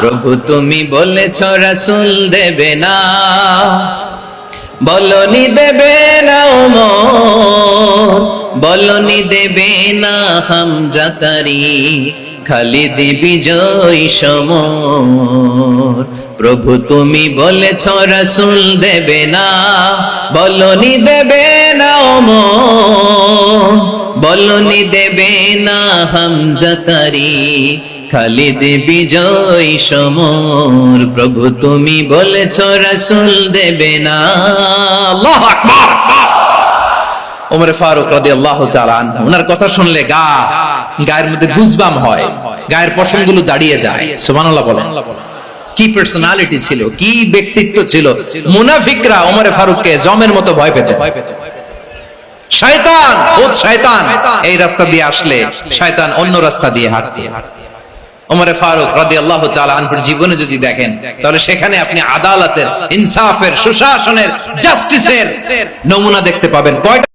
প্রভু তুমি বলেছ, রাসুল দেবে না। বলনি দেবে না ওমর, বলনি দেবে না হামজাতারি খালিদ বিজয় সমর। প্রভু তুমি বলেছ, রাসুল দেবে না। বলনি দেবে না ওমর, বলনি দেবে না হামজাতারি খালিদ বিজয় সমর। প্রভু, তুমি বলেছ, রাসুল দেবে না। আল্লাহু ওমরে ফারুক তাআলা আনহু, ওনার কথা শুনলে গা, গায়ের মধ্যে গুজবাম হয়, গায়ের পশমগুলো দাঁড়িয়ে যায়। সুবহানাল্লাহ বলেন। কি পার্সোনালিটি ছিল, কি ব্যক্তিত্ব ছিল? মুনাফিকরা ওমরে ফারুককে জমের মতো ভয় পেত। শয়তান, খোদ শয়তান। এই রাস্তা দিয়ে আসলে শয়তান অন্য রাস্তা দিয়ে হাঁটতে। ওমরে ফারুক রাদি আল্লাহ আনহুর জীবনে যদি দেখেন, তাহলে সেখানে আপনি আদালতের, ইনসাফের, সুশাসনের, জাস্টিসের নমুনা দেখতে পাবেন। কয়টা